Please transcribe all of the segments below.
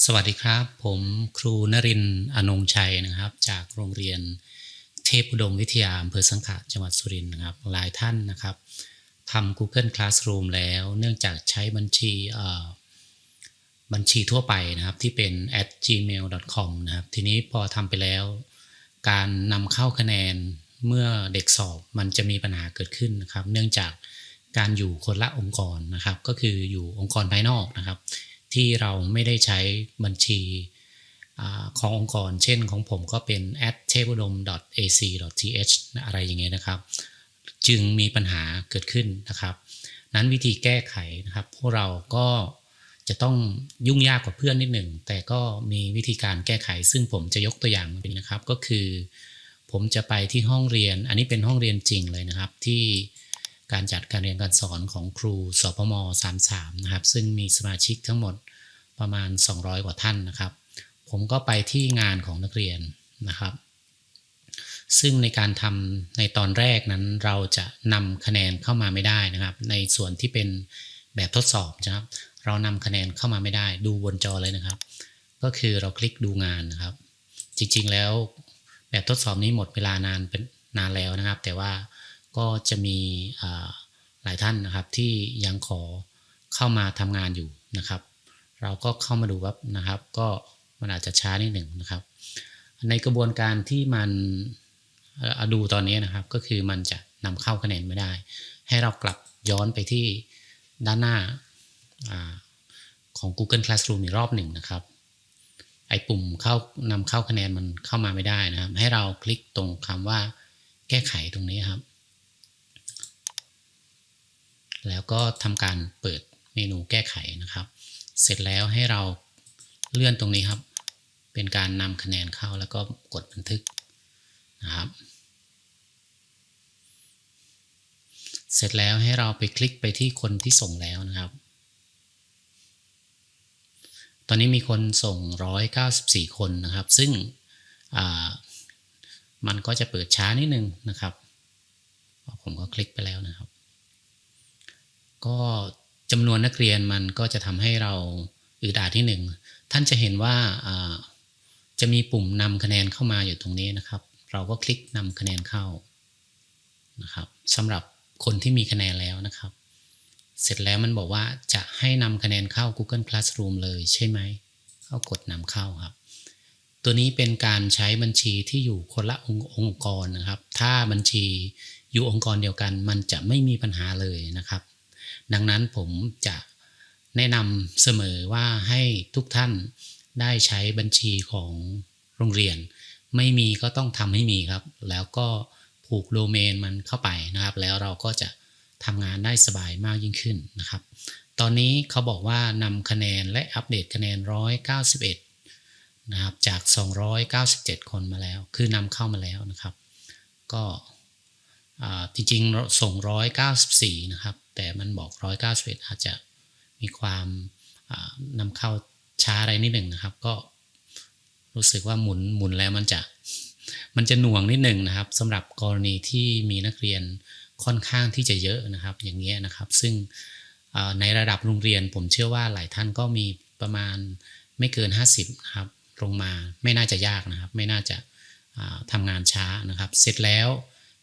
สวัสดีครับ ผมครูนรินทร์อนงชัยนะครับ จากโรงเรียนเทพอุดมวิทยาอำเภอสังขะจังหวัดสุรินทร์นะครับ หลายท่านนะครับทำ Google Classroom แล้ว เนื่องจากใช้บัญชีบัญชีทั่วไปนะครับที่เป็น at gmail.com นะครับ ทีนี้พอทำไปแล้ว การนำเข้าคะแนนเมื่อเด็กสอบมันจะมีปัญหาเกิดขึ้นนะครับ เนื่องจากการอยู่คนละองค์กรนะครับ ก็คืออยู่องค์กรภายนอกนะครับ ที่เราไม่ได้ใช้บัญชีอขององค์กร เช่นของผมก็เป็น at t a b u d o m ac th อะไรอย่างเงี้ยนะครับ จึงมีปัญหาเกิดขึ้นนะครับ นั้นวิธีแก้ไขนะครับ พวกเราก็จะต้องยุ่งยากกว่าเพื่อนนิดหนึ่ง แต่ก็มีวิธีการแก้ไข ซึ่งผมจะยกตัวอย่างเป็นนะครับ ก็คือ ผมจะไปที่ห้องเรียน อันนี้เป็นห้องเรียนจริงเลยนะครับที่ การจัดการเรียนการสอนของครูสพม33นะครับ ซึ่งมีสมาชิกทั้งหมดประมาณ 200 กว่าท่านนะครับ ผมก็ไปที่งานของนักเรียนนะครับ ซึ่งในการทำในตอนแรกนั้นเราจะนำคะแนนเข้ามาไม่ได้นะครับ ในส่วนที่เป็นแบบทดสอบนะครับ เรานำคะแนนเข้ามาไม่ได้ ดูบนจอเลยนะครับ ก็คือเราคลิกดูงานนะครับ จริงๆแล้วแบบทดสอบนี้หมดเวลานานเป็นนานแล้วนะครับ แต่ว่า ก็จะมีหลายท่านนะครับที่ยังขอเข้ามาทำงานอยู่นะครับ เราก็เข้ามาดูว่านะครับ ก็มันอาจจะช้านิดหนึ่งนะครับ ในกระบวนการที่มันดูตอนนี้นะครับ ก็คือมันจะนำเข้าคะแนนไม่ได้ ให้เรากลับย้อนไปที่ด้านหน้าอของ Google Classroom อีกรอบหนึ่งนะครับไอปุ่มเข้านำเข้าคะแนนมันเข้ามาไม่ได้นะครับ ให้เราคลิกตรงคำว่าแก้ไขตรงนี้ครับ แล้วก็ทำการเปิดเมนูแก้ไขนะครับ เสร็จแล้วให้เราเลื่อนตรงนี้ครับ เป็นการนำคะแนนเข้าแล้วก็กดบันทึกนะครับ เสร็จแล้วให้เราไปคลิกไปที่คนที่ส่งแล้วนะครับ ตอนนี้มีคนส่ง 194 คนนะครับ ซึ่งมันก็จะเปิดช้านิดนึงนะครับ ผมก็คลิกไปแล้วนะครับ ก็จำนวนนักเรียนมันก็จะทำให้เราอึดอัดที่หนึ่งท่านจะเห็นว่าจะมีปุ่มนำคะแนนเข้ามาอยู่ตรงนี้นะครับ เราก็คลิกนำคะแนนเข้านะครับสำหรับคนที่มีคะแนนแล้วนะครับ เสร็จแล้วมันบอกว่าจะให้นำคะแนนเข้า Google Classroom เลยใช่ไหมเขากดนำเข้าครับ ตัวนี้เป็นการใช้บัญชีที่อยู่คนละององค์กรนะครับ ถ้าบัญชีอยู่องค์กรเดียวกัน มันจะไม่มีปัญหาเลยนะครับ ดังนั้นผมจะแนะนำเสมอว่าให้ทุกท่านได้ใช้บัญชีของโรงเรียน ไม่มีก็ต้องทำให้มีครับ แล้วก็ผูกโดเมนมันเข้าไปนะครับ แล้วเราก็จะทำงานได้สบายมากยิ่งขึ้นนะครับ ตอนนี้เขาบอกว่านำคะแนนและอัปเดตคะแนน 191 นะครับ จาก 297 คนมาแล้ว คือนำเข้ามาแล้วนะครับ ก็ จริงๆส่ง 194 นะครับ แต่มันบอก 191 อาจจะมีความนำเข้าช้าอะไรนิดหนึ่งนะครับ ก็รู้สึกว่าหมุนหมุนแล้วมันจะมันจะหน่วงนิดหนึ่งนะครับสำหรับกรณีที่มีนักเรียนค่อนข้างที่จะเยอะนะครับ อย่างเงี้ยนะครับ ซึ่งในระดับโรงเรียนผมเชื่อว่าหลายท่านก็มีประมาณไม่เกิน 50นะครับลงมาไม่น่าจะยากนะครับ ไม่น่าจะทำงานช้านะครับ เสร็จแล้ว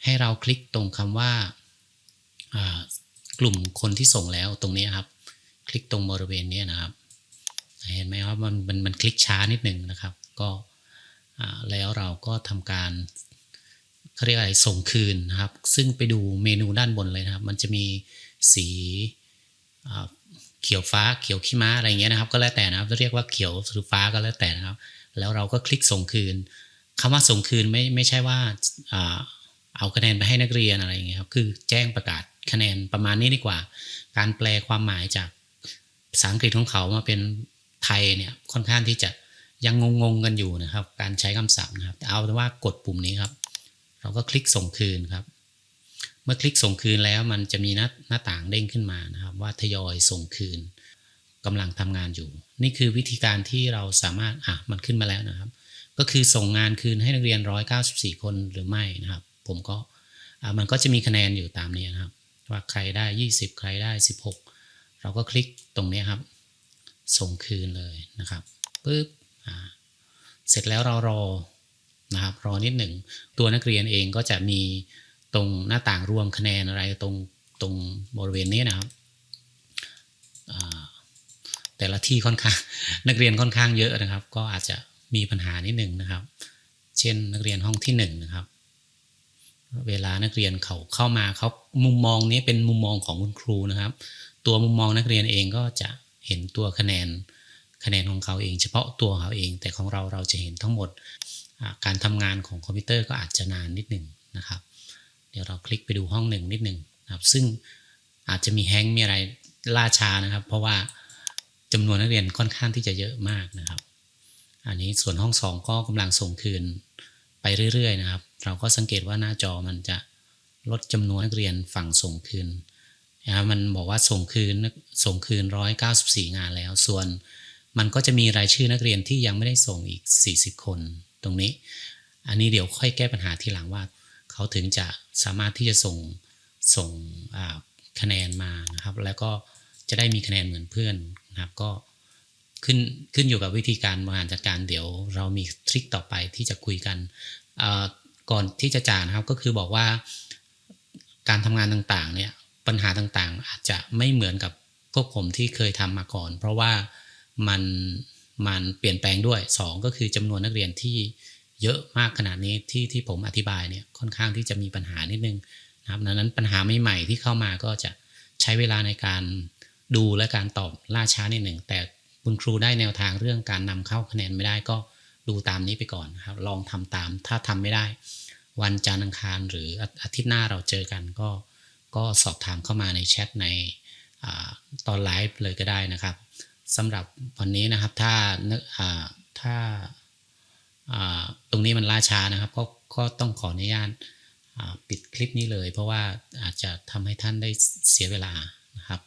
ให้เราคลิกตรงคำว่ากลุ่มคนที่ส่งแล้วตรงนี้ครับ คลิกตรงบริเวณนี้นะครับ เห็นไหมครับมันมันมันคลิกช้านิดหนึ่งนะครับ ก็แล้วเราก็ทำการเขาเรียกอะไรส่งคืนนะครับ ซึ่งไปดูเมนูด้านบนเลยนะครับ มันจะมีสีเขียวฟ้าเขียวขี้ม้าอะไรเงี้ยนะครับ ก็แล้วแต่นะครับเรียกว่าเขียวหรือฟ้าก็แล้วแต่นะครับ แล้วเราก็คลิกส่งคืนคำว่าส่งคืนไม่ไม่ใช่ว่า เอาคะแนนไปให้นักเรียนอะไรอย่างเงี้ยครับคือแจ้งประกาศคะแนนประมาณนี้ดีกว่า การแปลความหมายจากภาษาอังกฤษของเขามาเป็นไทยเนี่ยค่อนข้างที่จะยังงงๆกันอยู่นะครับ การใช้คำศัพท์นะครับเอาแต่ว่ากดปุ่มนี้ครับ เราก็คลิกส่งคืนครับ เมื่อคลิกส่งคืนแล้วมันจะมีหน้าหน้าต่างเด้งขึ้นมานะครับ ว่าทยอยส่งคืนกำลังทำงานอยู่ นี่คือวิธีการที่เราสามารถอะมันขึ้นมาแล้วนะครับ ก็คือส่งงานคืนให้นักเรียน 194 คนหรือไม่นะครับ ผมก็มันก็จะมีคะแนนอยู่ตามนี้นะครับ ว่าใครได้ 20 ใครได้ 16 เราก็คลิกตรงนี้ครับ ส่งคืนเลยนะครับปุ๊บเสร็จแล้วเรารอนะครับรอนิดหนึ่งตัวนักเรียนเองก็จะมีตรงหน้าต่างรวมคะแนนอะไรตรงตรงบริเวณนี้นะครับแต่ละที่ค่อนข้างนักเรียนค่อนข้างเยอะนะครับ ก็อาจจะมีปัญหานิดหนึ่งนะครับ เช่นนักเรียนห้องที่หนึ่งนะครับ เวลานักเรียนเขาเข้ามาเขามุมมองนี้เป็นมุมมองของคุณครูนะครับ ตัวมุมมองนักเรียนเองก็จะเห็นตัวคะแนนคะแนนของเขาเอง เฉพาะตัวเขาเอง แต่ของเราเราจะเห็นทั้งหมดการทำงานของคอมพิวเตอร์ก็อาจจะนานนิดหนึ่งนะครับ เดี๋ยวเราคลิกไปดูห้องหนึ่งนิดหนึ่งนะครับ ซึ่งอาจจะมีแฮงก์มีอะไรล่าช้านะครับ เพราะว่าจำนวนนักเรียนค่อนข้างที่จะเยอะมากนะครับ อันนี้ส่วนห้องสองก็กำลังส่งคืน ไปเรื่อยๆนะครับ เราก็สังเกตว่าหน้าจอมันจะลดจำนวนนักเรียนฝั่งส่งคืนนะครับมันบอกว่าส่งคืนส่งคืน 194 งานแล้ว ส่วนมันก็จะมีรายชื่อนักเรียนที่ยังไม่ได้ส่งอีก 40 คนตรงนี้ อันนี้เดี๋ยวค่อยแก้ปัญหาทีหลังว่า เขาถึงจะสามารถที่จะส่งส่งคะแนนมานะครับ แล้วก็จะได้มีคะแนนเหมือนเพื่อนนะครับ ก็ ขึ้นขึ้นอยู่กับวิธีการบริหารจัดการเดี๋ยว เรามีทริคต่อไปที่จะคุยกันก่อนที่จะจ่านะครับก็คือบอกว่าการทำงานต่างๆเนี่ยปัญหาต่างๆ อาจจะไม่เหมือนกับพวกผมที่เคยทำมาก่อน เพราะว่ามันมันเปลี่ยนแปลงด้วยสองก็คือจำนวนนักเรียนที่เยอะมากขนาดนี้ที่ที่ผมอธิบายเนี่ยค่อนข้างที่จะมีปัญหานิดนึงนะครับดังนั้นปัญหาใหม่ๆที่เข้ามาก็จะใช้เวลาในการดูและการตอบล่าช้านิดหนึ่งแต่ คุณครูได้แนวทางเรื่องการนำเข้าคะแนนไม่ได้ก็ดูตามนี้ไปก่อนนะครับ ลองทำตามถ้าทำไม่ได้ วันจันทร์อังคารหรืออาทิตย์หน้าเราเจอกันก็ ก็สอบถามเข้ามาในแชทในอตอนไลฟ์เลยก็ได้นะครับสำหรับวันนี้นะครับถ้าถ้าตรงนี้มันล่าช้านะครับก็ก็ต้องขออนุญาตปิดคลิปนี้เลย เพราะว่าอาจจะทำให้ท่านได้เสียเวลานะครับ